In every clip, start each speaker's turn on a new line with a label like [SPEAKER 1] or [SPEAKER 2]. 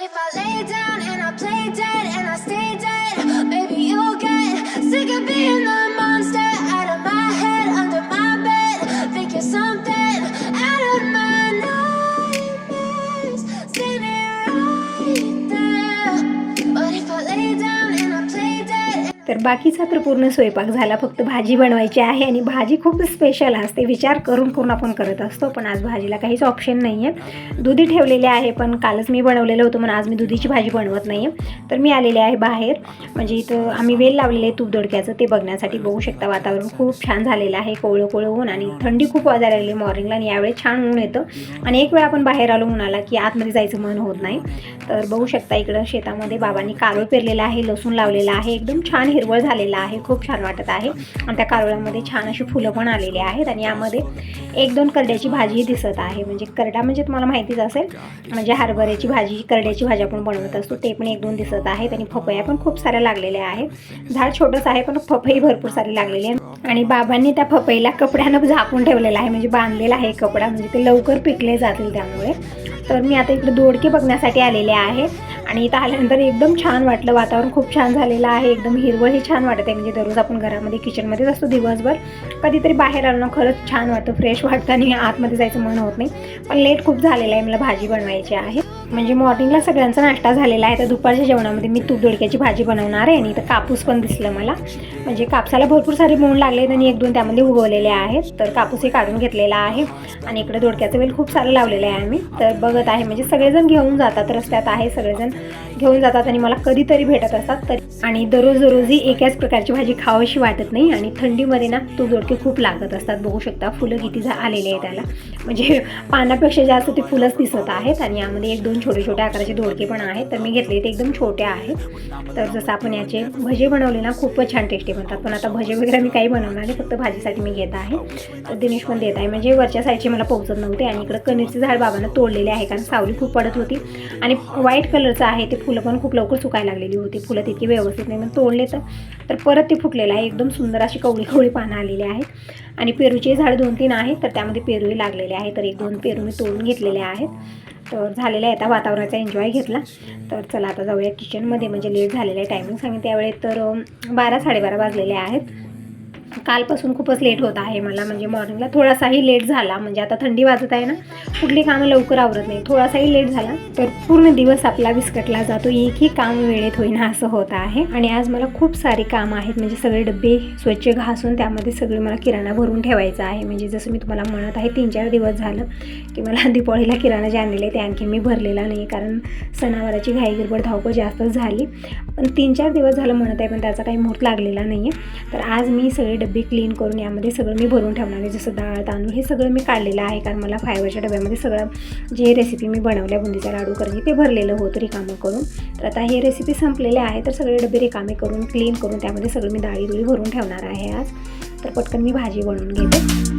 [SPEAKER 1] If I lay down and I play dead
[SPEAKER 2] तर बाकीचा तर पूर्ण स्वयंपाक झाला. फक्त भाजी बनवायची आहे आणि भाजी खूप स्पेशल असते. विचार करून करून आपण करत असतो पण आज भाजीला काहीच ऑप्शन नाही आहे दुधी ठेवलेले आहे पण कालच मी बनवलेलं होतं म्हणून आज मी दुधीची भाजी बनवत नाही आहे तर मी आलेले आहे बाहेर. म्हणजे इथं आम्ही वेल लावलेले आहे तूप दोडक्याचं ते बघण्यासाठी बघू शकता वातावरण. खूप छान झालेलं आहे कोवळं कोवळं ऊन आणि थंडी खूप वाजायला लागली मॉर्निंगला आणि यावेळी छान ऊन येतं. आणि एक वेळ आपण बाहेर आलो उन्हाला की आतमध्ये जायचं मन होत नाही. तर बघू शकता इकडं शेतामध्ये बाबांनी कारोळ पेरलेला आहे लसूण लावलेला आहे. एकदम छान हिरवळ झालेला आहे खूप छान वाटत आहे. आणि त्या कारोळ्यामध्ये छान अशी फुलं पण आलेली आहेत आणि यामध्ये एक दोन करड्याची भाजी दिसत आहे. म्हणजे करडा म्हणजे तुम्हाला माहितीच असेल म्हणजे हरभऱ्याची भाजी करड्याची भाजी आपण बनवत असतो ते पण एक दोन दिसत आहेत आणि पपया पण खूप साऱ्या लागलेल्या आहेत. झाड छोटंच आहे पण पपई भरपूर सारी लागलेली आहे. आणि बाबांनी त्या पपईला कपड्यानं झाकून ठेवलेला आहे म्हणजे बांधलेला आहे कपडा म्हणजे ते लवकर पिकले जातील त्यामुळे. तर मी आता इकडे दोडके बघण्यासाठी आलेले आहे. आणि इथं आल्यानंतर एकदम छान वाटलं वातावरण खूप छान झालेलं आहे. एकदम हिरवळही छान वाटत आहे म्हणजे दररोज आपण घरामध्ये किचनमध्येच असतो दिवसभर. कधीतरी बाहेर आलो ना खरंच छान वाटतं. फ्रेश वाटतं आणि आतमध्ये जायचं मन होत नाही. पण लेट खूप झालेलं आहे. मला भाजी बनवायची आहे. म्हणजे मॉर्निंगला सगळ्यांचा नाश्ता झालेला आहे. तर दुपारच्या जेवणामध्ये मी तूप दोडक्याची भाजी बनवणार आहे आणि इथं कापूस पण दिसलं मला. म्हणजे कापसाला भरपूर सारे मोण लागले आहेत आणि एक दोन त्यामध्ये उगवलेले आहेत. तर कापूसही काढून घेतलेला आहे आणि इकडे दोडक्याचं वेल खूप सारं लावलेलं आहे आम्ही. तर बघत आहे म्हणजे सगळेजण घेऊन जातात रस्त्यात आहे सगळेजण. घेऊन जातात आणि मला कधीतरी भेटत असतात. तर आणि दररोज दररोजही एकाच प्रकारची भाजी खावाशी वाटत नाही आणि थंडीमध्ये ना तो जोडके खूप लागत असतात. बघू शकता फुलं किती जा आलेले आहे त्याला म्हणजे पानापेक्षा जास्त ते फुलंच दिसत आहेत आणि यामध्ये एक दोन छोटे छोटे आकाराचे दोडके पण आहेत. तर मी घेतले ते एकदम छोटे आहेत. तर जसं आपण याचे भजे बनवले ना खूपच छान टेस्टी बनतात. पण आता भजे वगैरे मी काही बनवणार नाही फक्त भाजीसाठी मी घेत आहे. तर दिनेश पण देत आहे. म्हणजे वरच्या साईडचे मला पोहोचत नव्हते आणि इकडं कणीरचे झाड बाबांना तोडलेले आहे कारण सावली खूप पडत होती. आणि व्हाईट कलरचं आहे ते फुलं पण खूप लवकर सुकायला लागलेली होती. फुलं तितकी व्यवस्थित नाही. मग तोडले तर तर परत ते फुटलेलं आहे. एकदम सुंदर अशी कवळी कवळी पानं आलेली आहेत. आणि पेरूचे झाड दोन तीन आहेत तर त्यामध्ये पेरूही लागलेले आहेत. तर एक दोन पेरू मी तोडून घेतलेले आहेत. तर झालेलं आहे आता वातावरणाचा एन्जॉय घेतला. तर चला आता जाऊया किचनमध्ये म्हणजे लेट झालेलं आहे. टायमिंग सांगितलं त्यावेळेस तर बारा साडेबारा वाजलेले आहेत. कालपासून खूपच लेट होत आहे मला म्हणजे मॉर्निंगला थोडासाही लेट झाला म्हणजे आता थंडी वाजत आहे ना कुठली कामं लवकर आवरत नाही. थोडासाही लेट झाला तर पूर्ण दिवस आपला विस्कटला जातो. एकही काम वेळेत होईना असं होत आहे. आणि आज मला खूप सारी कामं आहेत म्हणजे सगळे डबे स्वच्छ घासून त्यामध्ये सगळे मला किराणा भरून ठेवायचा आहे. म्हणजे जसं मी तुम्हाला म्हणत आहे तीन चार दिवस झालं की मला दिपाळीला किराणा जे आणलेले ते आणखी मी भरलेला नाही कारण सणावाराची घाई गिरबड धावपळ जास्तच झाली. पण तीन चार दिवस झालं म्हणत आहे पण त्याचा काही मुहूर्त लागलेला नाही आहे तर आज मी सगळे डबे क्लीन करून यामध्ये सगळं मी भरून ठेवणार आहे. जसं डाळ तांदूळ हे सगळं मी काढलेलं आहे. कारण मला फायबरच्या डब्यामध्ये सगळं जे रेसिपी मी बनवल्या बुंदीचा लाडू करणे ते भरलेलं होतं रिकामं करून. तर आता हे रेसिपी संपलेले आहे तर सगळे डबे रिकामे करून क्लीन करून त्यामध्ये सगळं मी डाळी दुळी भरून ठेवणार आहे आज. तर पटकन मी भाजी बनवून घेते.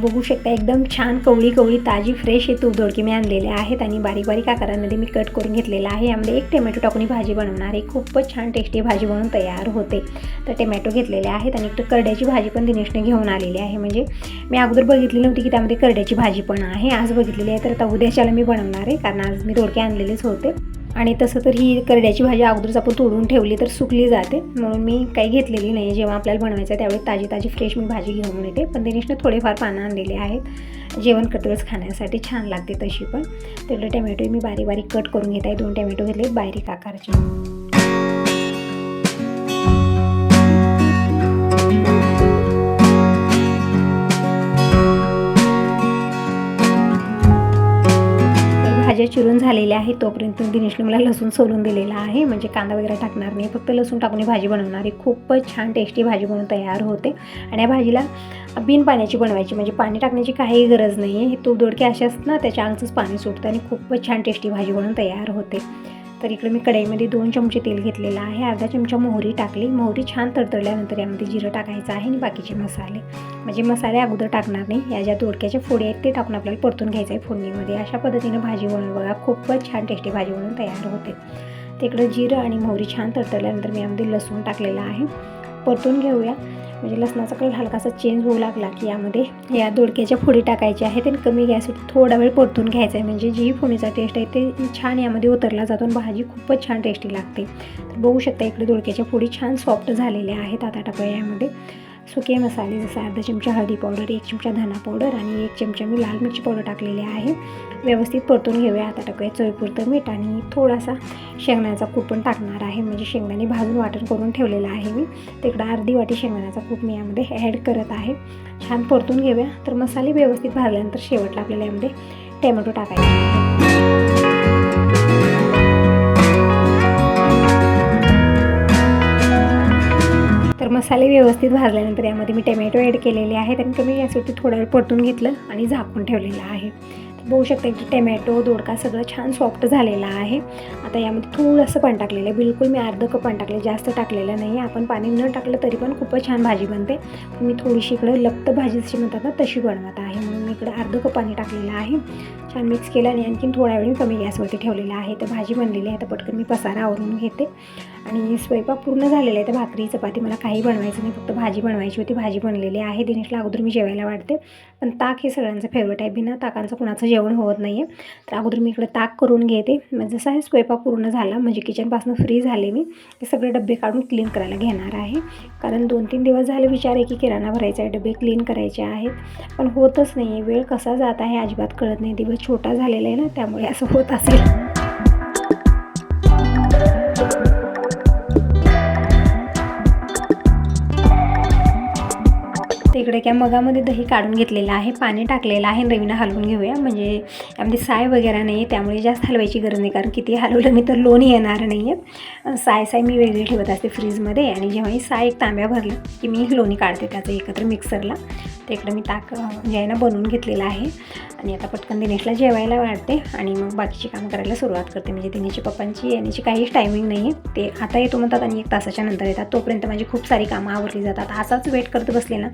[SPEAKER 2] बघू शकता एकदम छान कवळी कवळी ताजी फ्रेश हे तूप दोडके मी आणलेले आहेत आणि बारीक बारीक आकारांमध्ये मी कट करून घेतलेला आहे. यामध्ये एक टोमॅटो टाकून भाजी बनवणार आहे. खूपच छान टेस्टी भाजी बनवून तयार होते. तर टोमॅटो घेतलेले आहेत आणि एक करड्याची भाजी पण दिनेशने घेऊन आलेली आहे. म्हणजे मी अगोदर बघितली नव्हती की त्यामध्ये करड्याची भाजी पण आहे. आज बघितलेली आहे. तर आता उद्याच्याला मी बनवणार आहे. कारण आज मी दोडके आणलेलेच होते. आणि तसं तर ही करड्याची भाजी अगोदरच आपण तोडून ठेवली तर सुकली जाते. म्हणून मी काही घेतलेली नाही जेव्हा आपल्याला बनवायचं आहे त्यावेळी ताजी ताजी फ्रेश मी भाजी घेऊन येते. पण दिनेशने थोडेफार पानं आणलेले आहेत. जेवण करतेवेळेस खाण्यासाठी छान लागते तशी पण. तेवढे टमॅटो मी बारीक बारीक कट करून घेत आहे. दोन टमॅटो घेतले बारीक आकाराचे. चिरून झालेले आहे तोपर्यंत दिनेशने मला लसूण सोलून दिलेला आहे. म्हणजे कांदा वगैरे टाकणार नाही फक्त लसूण टाकून भाजी बनवणार ही खूपच छान टेस्टी भाजी बनवून तयार होते. आणि या भाजीला बिन पाण्याची बनवायची म्हणजे पाणी टाकण्याची काही गरज नाही आहे हे तूप दोडके असे असतात ना त्याच्या अंगचंच पाणी सुटतं आणि खूपच छान टेस्टी भाजी बनवून तयार होते. तर इकडे मी कढईमध्ये दोन चमचे तेल घेतलेलं आहे. अर्धा चमचा मोहरी टाकली. मोहरी छान तडतडल्यानंतर यामध्ये जिरं टाकायचं आहे आणि बाकीचे मसाले. म्हणजे मसाले अगोदर टाकणार नाही. या ज्या दोडक्याच्या फोडी आहेत ते टाकून आपल्याला परतून घ्यायचं आहे फोडणीमध्ये. अशा पद्धतीनं भाजी बनवून बघा. खूपच छान टेस्टी भाजी बनवून तयार होते. तिकडं जिरं आणि मोहरी छान तडतडल्यानंतर मी यामध्ये लसूण टाकलेलं आहे. परतून घेऊया. म्हणजे लसणाचा कलर हलकासा चेंज होऊ लागला की यामध्ये या दोडक्याच्या फोडी टाकायच्या आहेत आणि कमी गॅसवरती थोडा वेळ परतून घ्यायचा आहे. म्हणजे जी फोडीचा टेस्ट आहे ते छान यामध्ये उतरला जातो आणि भाजी खूपच छान टेस्टी लागते. तर बघू शकता इकडे दोडक्याच्या फोडी छान सॉफ्ट झालेल्या आहेत. आता टाकूया यामध्ये. सुके मसाले जसं अर्धा चमचा हळदी पावडर एक चमचा धना पावडर आणि एक चमचा मी लाल मिरची पावडर टाकलेली आहे. व्यवस्थित परतून घेऊया. आता टाकूया चवीपुरतं मीठ आणि थोडासा शेंगण्याचा कूट पण टाकणार आहे. म्हणजे शेंगदाणे भाजून वाटण करून ठेवलेलं आहे मी. तिकडं अर्धी वाटी शेंगदाण्याचा कूट मी यामध्ये ॲड करत आहे. छान परतून घेऊया. तर मसाले व्यवस्थित भाजल्यानंतर शेवटला आपल्याला यामध्ये टॅमॅटो टाकायचे. तर मसाले व्यवस्थित भाजल्यानंतर यामध्ये मी टमॅटो ॲड केलेले आहेत आणि कमी गॅसवरती थोडा वेळ परतून घेतलं आणि झाकून ठेवलेलं आहे. बघू शकता की टमॅटो दोडका सगळं छान सॉफ्ट झालेला आहे. आता यामध्ये थोडंसं पाणी टाकलेलं आहे. बिलकुल मी अर्ध कप पाणी टाकले जास्त टाकलेलं नाही आपण पाणी न टाकलं तरी पण खूपच छान भाजी बनते. मी थोडीशी इकडं लप्त भाजी जशी म्हणतात ना तशी बनवत आहे म्हणून. मी इकडं अर्ध कप पाणी टाकलेलं आहे. छान मिक्स केलं आणि आणखीन थोड्या वेळ मी कमी गॅसवरती ठेवलेलं आहे. तर भाजी बनलेली आहे. तर पटकन मी पसारा आवरून घेते. आणि स्वयंपाक पूर्ण झालेला आहे. तर भाकरी चपाती मला काही बनवायचं नाही. फक्त भाजी बनवायची होती. भाजी बनलेली आहे. दिनेशला अगोदर मी जेवायला वाढते. पण ताक हे सगळ्यांचं फेवरेट आहे. बिना ताकांचं कुणाचं जेवण होत नाही आहे तर अगोदर मी इकडे ताक करून घेते. मग जसा हे स्वयंपाक पूर्ण झाला. म्हणजे किचनपासून फ्री झाले मी. ते सगळे डबे काढून क्लीन करायला घेणार आहे. कारण दोन तीन दिवस झाले विचार आहे की किराणा भरायचा आहे. डबे क्लीन करायचे आहेत. पण होतच नाही आहे वेळ कसा जात आहे अजिबात कळत नाही. दिवस छोटा झालेला आहे ना त्यामुळे असं होत असेल. तिकडे इकडे काय मगामध्ये दही काढून घेतलेलं आहे पाणी टाकलेलं आहे रवीनं हलवून घेऊया. म्हणजे यामध्ये साय वगैरे नाही आहे त्यामुळे जास्त हलवायची गरज नाही कारण किती हलवलं मी तर लोणी येणार नाही आहे साय साय मी वेगळी ठेवत असते फ्रीजमध्ये आणि जेव्हाही साय एक तांब्या भरलं की मी लोणी काढते त्याचं एकत्र मिक्सरला तर इकडं मी ताक म्हणजे आहे ना बनवून घेतलेलं आहे. आणि आता पटकन दिनेशला जेवायला वाढते आणि मग बाकीची कामं करायला सुरुवात करते. म्हणजे दिनेशची पप्पांची येण्याची काहीच टायमिंग नाही आहे ते आता येतो म्हणतात आणि एक तासाच्या नंतर येतात. तोपर्यंत माझी खूप सारी कामं आवरली जातात. असाच वेट करत बसले ना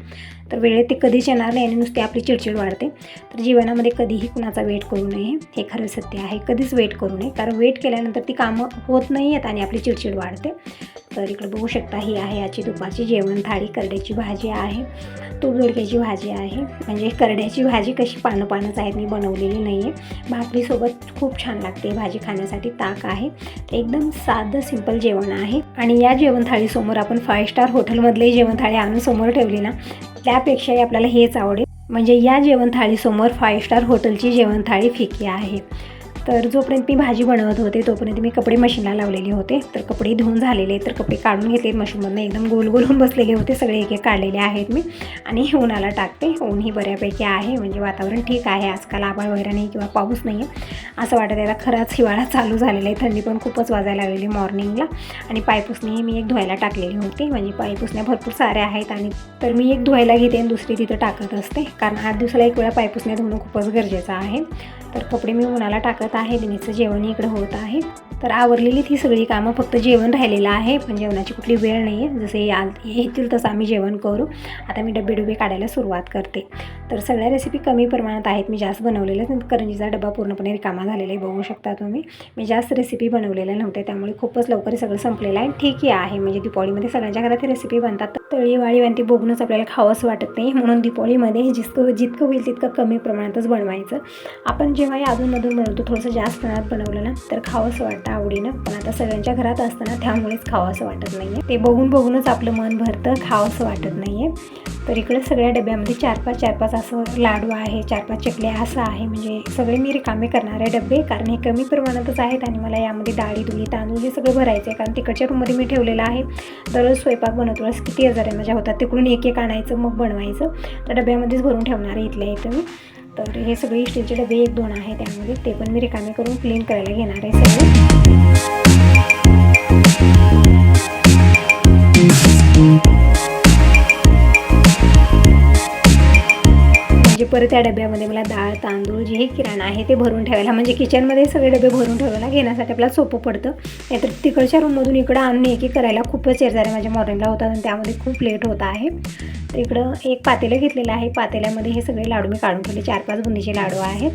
[SPEAKER 2] तर वेळेत ते कधीच येणार नाही आणि नुसती आपली चिडचिड वाढते. तर जीवनामध्ये कधीही कुणाचा वेट करू नये. हे खरं सत्य आहे. कधीच वेट करू नये. कारण वेट केल्यानंतर ती कामं होत नाही आहेत आणि आपली चिडचिड वाढते. तर इकडे बघू शकता ही आहे याची दुपारची जेवण. थाळी करड्याची भाजी आहे. तूर दोडक्याची भाजी आहे. म्हणजे करड्याची भाजी कशी पानं पानंच आहेत मी बनवलेली नाही आहे भाकरीसोबत खूप छान लागते भाजी खाण्यासाठी ताक आहे. एकदम साधं सिंपल जेवण आहे. आणि या जेवण थाळीसमोर आपण फाय स्टार हॉटेलमधले जेवण थाळी आणून समोर ठेवली ना त्यापेक्षाही आपल्याला हेच आवडेल. म्हणजे या जेवण थाळीसमोर फाय स्टार हॉटेलची जेवण थाळी फिकी आहे. तर जोपर्यंत मी भाजी बनवत होते तोपर्यंत मी कपडे मशीनला लावलेले होते. तर कपडे धुवून झालेले तर कपडे काढून घेतले. मशीनमधनं एकदम गोल गोल होऊन बसलेले होते. सगळे एक एक काढलेले आहेत मी. आणि उन्हाला टाकते. ऊन ही बऱ्यापैकी आहे. म्हणजे वातावरण ठीक आहे. आजकाल आभाळ वगैरे नाही किंवा पाऊस नाही आहे असं वाटत आहे आता खराच हिवाळा चालू झालेला आहे. थंडी पण खूपच वाजायला लागलेली मॉर्निंगला आणि पायपुसणी मी एक धुवायला टाकलेली होती. म्हणजे पायपुसण्या भरपूर साऱ्या आहेत. आणि तर मी एक धुवायला घेते आणि दुसरी तिथं टाकत असते. कारण आठ दिवसाला एक वेळा पायपुसण्या धुणं खूपच गरजेचं आहे. तर कपडे मी उन्हाला टाकत आहे. दिनीचं जेवण इकडं होत आहे. तर आवरलेली ती सगळी कामं फक्त जेवण राहिलेलं आहे पण जेवणाची कुठली वेळ नाही आहे जसे या येतील तसं आम्ही जेवण करू. आता मी डबे डबे काढायला सुरुवात करते. तर सगळ्या रेसिपी कमी प्रमाणात आहेत. मी जास्त बनवलेल्या करंजीचा डबा पूर्णपणे रिकामा झालेला आहे. बघू शकता तुम्ही. मी जास्त रेसिपी बनवलेल्या नव्हत्या. त्यामुळे खूपच लवकर सगळं संपलेलं आहे. ठीकही आहे. म्हणजे दिपावळीमध्ये सगळ्यांच्या घरात रेसिपी बनतात. तळीवाळी आणि ती बघूनच आपल्याला खावंसं वाटत नाही. म्हणून दिपावळीमध्ये जितकं जितकं होईल तितकं कमी प्रमाणातच बनवायचं. आपण जेव्हा हे अधूनमधून बनवतो थोडंसं जास्त प्रमाणात बनवलं ना तर खावंसं वाटतं. आवडीनं. पण आता सगळ्यांच्या घरात असताना त्यामुळेच त्यामुळेच खावंसं वाटत नाही आहे ते बघून बघूनच आपलं मन भरतं खावंसं वाटत नाही आहे तर इकडे सगळ्या डब्यामध्ये चार पाच चार पाच असं लाडू आहे चार पाच चकल्या असं आहे. म्हणजे सगळे मी रिकामे करणारे डबे कारण हे कमी प्रमाणातच आहेत आणि मला यामध्ये डाळी दुळी तांदूळ हे सगळं भरायचं आहे कारण तिकडच्या रूममध्ये मी ठेवलेलं आहे. दररोज स्वयंपाक बनवतो. वेळेस किती हजार आहे माझ्या होतात. तिकडून एक एक आणायचं मग बनवायचं. तर डब्यामध्येच भरून ठेवणार आहे इथल्या इथं मी. तर हे सगळे स्टीलचे डबे एक दोन आहे त्यामध्ये. ते पण मी रिकामे करून क्लीन करायला घेणार आहे सगळे. परत त्या डब्यामध्ये मला डाळ तांदूळ जे किराणा आहे ते भरून ठेवायला. म्हणजे किचनमध्ये सगळे डबे भरून ठेवायला घेण्यासाठी आपल्याला सोपं पडतं. नाहीतर तिकडच्या रूममधून इकडं आणून एक एक करायला खूपच आहे. माझ्या मॉर्निंगला होता आणि त्यामध्ये खूप लेट होत आहे. तर इकडं एक पातेलं घेतलेलं आहे. पातेल्यामध्ये हे सगळे लाडू मी काढून ठेवले. चार पाच बुंदीचे लाडू आहेत.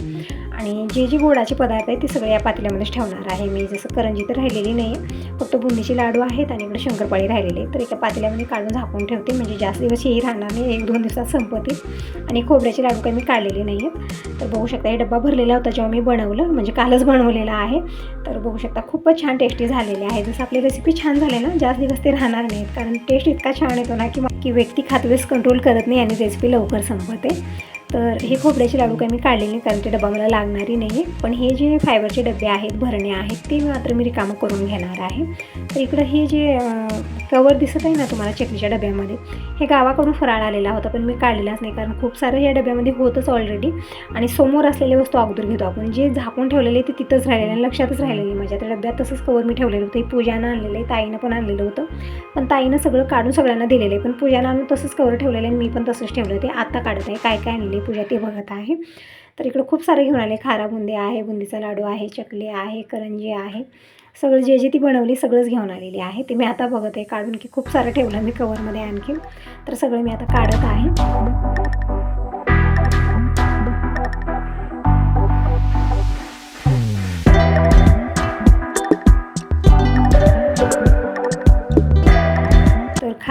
[SPEAKER 2] आणि जे जे गोडाचे पदार्थ आहेत ते सगळे या पातेल्यामध्येच ठेवणार आहे. मी जसं करंजी तर राहिलेली नाही आहे फक्त बुंदीचे लाडू आहेत आणि इकडे शंकरपाळी राहिलेले तर एका पातेल्यामध्ये काढून झाकून ठेवते. म्हणजे जास्त दिवस हेही राहणार नाही. एक दोन दिवसात संपतील. आणि खोबऱ्याचे लाडू काही मी काढलेले नाही आहेत तर बघू शकता हे डब्बा भरलेला होता जेव्हा मी बनवलं. म्हणजे कालच बनवलेला आहे. तर बघू शकता खूपच छान टेस्टी झालेले आहे. जसं आपली रेसिपी छान झाले ना जास्त दिवस ते राहणार नाहीत. कारण टेस्ट इतका छान येतो ना की की व्यक्ती खात वेळेस कंट्रोल करत नाही आणि रेसिपी लवकर संपते. तर हे खोबऱ्याचे लाडू काही मी काढलेले नाही कारण ते डबा मला लागणारी नाही. आहे पण हे जे फायबरचे डबे आहेत भरणे आहेत ते मात्र मी रिकामं करून घेणार आहे. तर इकडं हे जे कवर दिसत आहे ना तुम्हाला चकलीच्या डब्यामध्ये हे गावाकडून फराळ आलेला होता पण मी काढलेलाच नाही कारण खूप सारं या डब्यामध्ये होतच ऑलरेडी आणि समोर असलेली वस्तू अगोदर घेतो आपण जे झाकून ठेवलेले ते तिथंच राहिलेलं आणि लक्षातच राहिलेली माझ्या. त्या डब्यात तसंच कवर मी ठेवलेलं होतं हे पूजानं आणलेलं आहे ताईनं पण आणलेलं होतं. पण ताईनं सगळं काढून सगळ्यांना दिलेलं आहे पण पूजानं आणून तसंच कवर ठेवलेलं आहे मी पण तसंच ठेवलं ते आता काढत आहे काय काय आणले? पूजा ते बघत आहे. तर इकडं खूप सारे घेऊन आले. खारा बुंदी आहे बुंदीचा लाडू आहे चकली आहे करंजी आहे. सगळं जे जे ती बनवली सगळंच घेऊन आलेली आहे. ते मी आता बघत. आहे काढून की खूप सारं ठेवलं मी कवरमध्ये आणखी तर सगळं मी आता काढत आहे.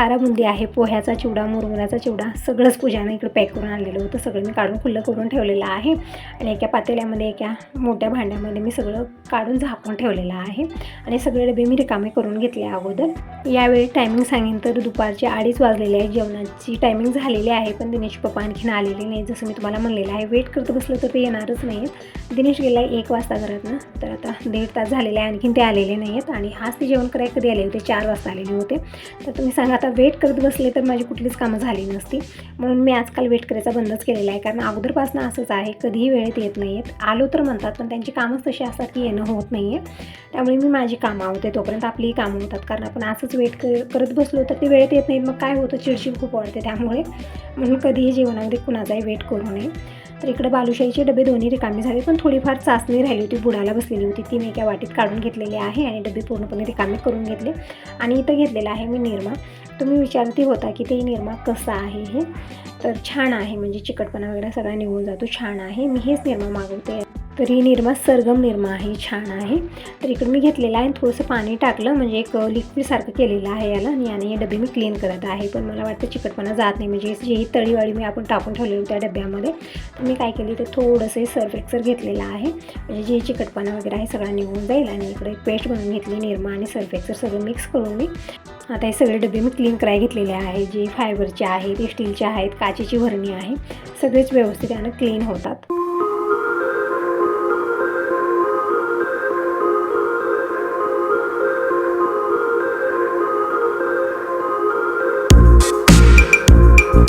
[SPEAKER 2] तर खारा बुंदी आहे पोह्याचा चिवडा मुरमुऱ्याचा चिवडा सगळंच पूजानं इकडे पॅक करून आणलेलं होतं. सगळं मी काढून खुल्लं करून ठेवलेलं आहे. आणि एका पातेल्यामध्ये एका मोठ्या भांड्यामध्ये मी सगळं काढून झाकून ठेवलेलं आहे. आणि सगळे डबे मी रिकामे करून घेतले अगोदर. यावेळी टायमिंग सांगेन तर दुपारचे अडीच वाजलेले आहे. जेवणाची टायमिंग झालेली आहे पण दिनेश पप्पा आणखीन आलेले नाही जसं मी तुम्हाला म्हणलेलं आहे वेट करत बसलं तर ते येणारच नाही आहेत दिनेश गेला एक वाजता घरातनं तर आता दीड तास झालेले आहे. आणखीन ते आलेले नाही आहेत आणि हाच ते जेवण करायला कधी आले होते? चार वाजता आलेले होते. तर तुम्ही सांगा आता वेट करत बसले तर माझी कुठलीच कामं झाली नसती. म्हणून मी आजकाल वेट करायचा बंदच केलेला आहे. कारण अगोदरपासून असंच आहे कधीही वेळेत येत नाही आहेत आलो तर म्हणतात पण त्यांची कामंच तशी असतात की येणं होत नाही आहे त्यामुळे मी माझी कामं आवते. तोपर्यंत आपलीही कामं होतात. कारण आपण असंच वेट करत बसलो तर ते वेळेत येत नाहीत. मग काय होतं? चिडचिड खूप वाढते त्यामुळे. म्हणून कधीही जेवणामध्ये कुणाचाही वेट करू नये. तर इकडे बालुशाहीचे डबे दोन्ही रिकामे झाले. पण थोडीफार चाचणी राहिली होती. बुडाला बसलेली होती. ती मी एका वाटीत काढून घेतलेली आहे आणि डबे पूर्णपणे रिकामे करून घेतले. आणि इथं घेतलेलं आहे मी निरमा. तुम्ही विचारती होता की ते निरमा कसं आहे हे. तर छान आहे म्हणजे चिकटपणा वगैरे सगळा निघून जातो छान आहे. मी हेच निरमा मागवते. तर ही निरमा सरगम निरमा आहे छान आहे. तर इकडे मी घेतलेलं आहे आणि थोडंसं पाणी टाकलं म्हणजे एक लिक्विडसारखं केलेलं आहे याला. आणि याने हे डबे मी क्लीन करत आहे. पण मला वाटतं चिकटपणा जात नाही म्हणजे जे ही तळीवाळी मी आपण टाकून ठेवलेली त्या डब्यामध्ये. तर मी काय केली ते थोडंसं सर्फ एक्सर घेतलेलं आहे. म्हणजे जे चिकटपणा वगैरे आहे सगळा निघून जाईल. आणि इकडे पेस्ट बनवून घेतली निरमा आणि सर्फ एक्सर सगळं मिक्स करून मी. आता हे सगळे डबे मी क्लीन करायला घेतलेले आहे जे फायबरचे आहेत स्टीलचे आहेत काचेची भरणी आहे सगळेच व्यवस्थित यानं क्लीन होतात.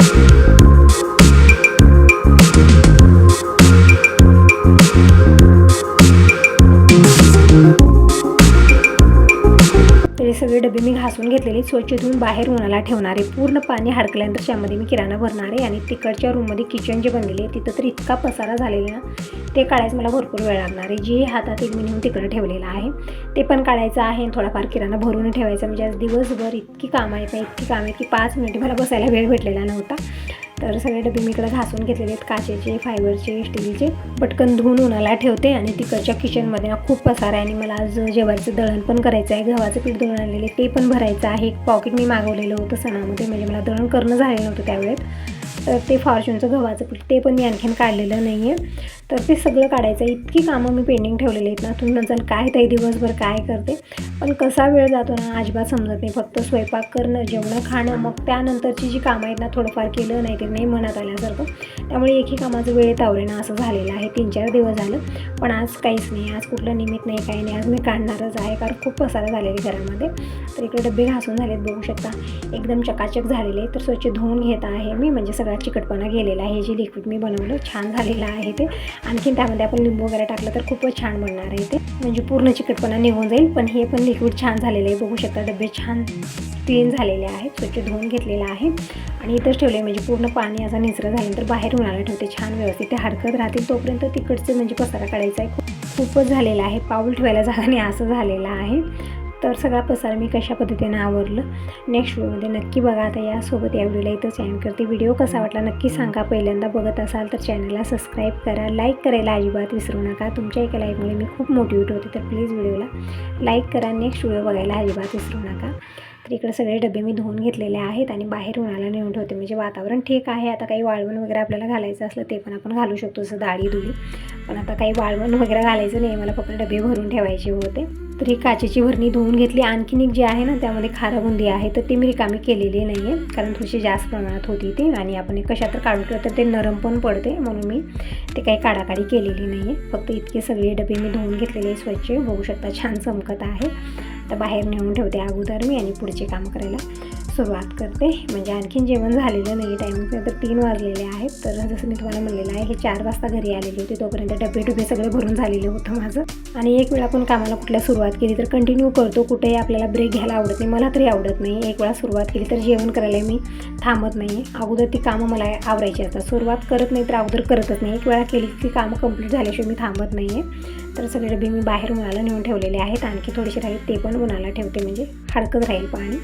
[SPEAKER 2] तर घासून घेतलेली स्वच्छ धुवून बाहेर उन्हाला ठेवणारे पूर्ण पाणी हडकल्यानंतर त्यामध्ये मी किराणा भरणार आहे आणि तिकडच्या रूममध्ये किचन जे बनलेले आहे तिथं तर इतका पसारा झालेला ना ते काढायचं मला भरपूर वेळ लागणार आहे. जे हातात एक मी नेऊन तिकडं ठेवलेलं आहे ते पण काढायचं आहे आणि थोडाफार किराणा भरून ठेवायचा. म्हणजे आज दिवसभर इतकी कामं आहेत इतकी कामं आहेत की पाच मिनिटे मला बसायला वेळ भेटलेला नव्हता. तर सगळे डबे मी इकडे घासून घेतलेले आहेत काचेचे फायबरचे स्टीलचे. पटकन धुवून उन्हाला ठेवते आणि तिकडच्या किचनमध्ये ना खूप पसार आहे आणि मला आज जेवायचं दळण पण करायचं आहे. गव्हाचं पीठ दळून आणलेले ते पण भरायचं आहे. एक पॉकेट मी मागवलेलं होतं सणामध्ये म्हणजे मला दळण करणं झालेलं नव्हतं त्यावेळेस तर ते फॉर्च्यूनचं गव्हाचं पीठ ते पण मी आणखीन काढलेलं नाही आहे तर ते सगळं काढायचं. आहे इतकी कामं मी पेंडिंग ठेवलेली आहेत ना. तुम्ही म्हणसाल काय ताई दिवसभर काय करते? पण कसा वेळ जातो ना अजिबात समजत नाही. फक्त स्वयंपाक करणं जेवणं खाणं मग त्यानंतरची जी कामं आहेत ना थोडंफार केलं नाही ते नाही म्हणत आल्यासारखं. त्यामुळे एकही कामाचं वेळेत आवरेना असं झालेलं आहे. तीन चार दिवस झालं. पण आज काहीच नाही. आज कुठलं निमित्त नाही काही नाही. आज मी काढणारच आहे. कारण खूप पसारा झालेली घरामध्ये. तर इकडे डबे घासून झालेत बघू शकता. एकदम चकाचक झालेले तर स्वच्छ धुवून घेत आहे मी. म्हणजे सगळा चिकटपणा गेलेला आहे. हे जे लिक्विड मी बनवलं छान झालेलं आहे ते. आणखीन त्यामध्ये आपण लिंबू वगैरे टाकलं तर खूपच छान बनणार आहे ते. म्हणजे पूर्ण चिकटपणा निघून जाईल पण हे पण लिक्विड छान झालेलं आहे. बघू शकता डबे छान क्लीन झालेले आहेत स्वच्छ धुवून घेतलेलं आहे. आणि इथंच ठेवले म्हणजे पूर्ण पाणी असं निचरं झाल्यानंतर बाहेर उन्हाळा ठेवते छान व्यवस्थित. ते हरकत राहतील तोपर्यंत तिकडचे म्हणजे पसारा काढायचा आहे. खूप खूपच झालेला आहे पाऊल ठेवायला जागा नाही असं झालेलं आहे. तर सगळा प्रसार मी कशा पद्धतीनं आवरलं नेक्स्ट व्हिडिओमध्ये नक्की बघा. आता यासोबत या व्हिडिओला इथंच एंड करते. व्हिडिओ कसा वाटला नक्की सांगा. पहिल्यांदा बघत असाल तर चॅनलला सबस्क्राईब करा. लाईक करायला अजिबात विसरू नका. तुमच्या एका लाईकमुळे मी खूप मोटिवेट होते. तर प्लीज व्हिडिओला लाईक करा. नेक्स्ट व्हिडिओ बघायला अजिबात विसरू नका. तर इकडे सगळे डबे मी धुवून घेतलेले आहेत आणि बाहेर उन्हाला नेऊन ठेवते. म्हणजे वातावरण ठीक आहे. आता काही वाळवण वगैरे आपल्याला घालायचं असलं ते पण आपण घालू शकतो. जसं डाळी दुळी पण आता काही वाळवण वगैरे घालायचं नाही. मला फक्त डबे भरून ठेवायचे होते. तर ही काचेची भरणी धुवून घेतली. आणखीन एक जी आहे ना त्यामध्ये खारा बुंदी आहे तर ती मी रिकामी केलेली नाही आहे कारण थोडीशी जास्त प्रमाणात होती ती आणि आपण एक तर काढून ठेवलं तर ते नरम पण पडते म्हणून मी ते काही काढाकाढी केलेली नाही आहे फक्त इतके सगळे डबे मी धुवून घेतलेले स्वच्छ. बघू शकता छान चमकत आहे. तर बाहेर नेऊन ठेवते अगोदर मी आणि पुढचे काम करायला. सुरुवात करते. म्हणजे आणखीन जेवण झालेलं नाही टायमिंग तर तीन वाजलेले आहेत. तर जसं मी तुम्हाला म्हणलेलं आहे हे चार वाजता घरी आलेली होती. तोपर्यंत डबे डुबे सगळे भरून झालेलं होतं माझं. आणि एक वेळा आपण कामाला कुठल्या सुरुवात केली तर कंटिन्यू करतो. कुठेही आपल्याला ब्रेक घ्यायला आवडत नाही. मला तरी आवडत नाही. एक वेळा सुरुवात केली तर जेवण करायला मी थांबत नाही अगोदर ती कामं मला आवरायची असतात. सुरुवात करत नाही तर अगोदर करतच नाही. एक वेळा केली की कामं कंप्लीट झाल्याशिवाय मी थांबत नाही आहे तर सगळे डबे मी बाहेर उन्हाला नेऊन ठेवलेले आहेत. आणखी थोडेसे राहील ते पण उन्हाला ठेवते. म्हणजे हडकत राहील पाणी.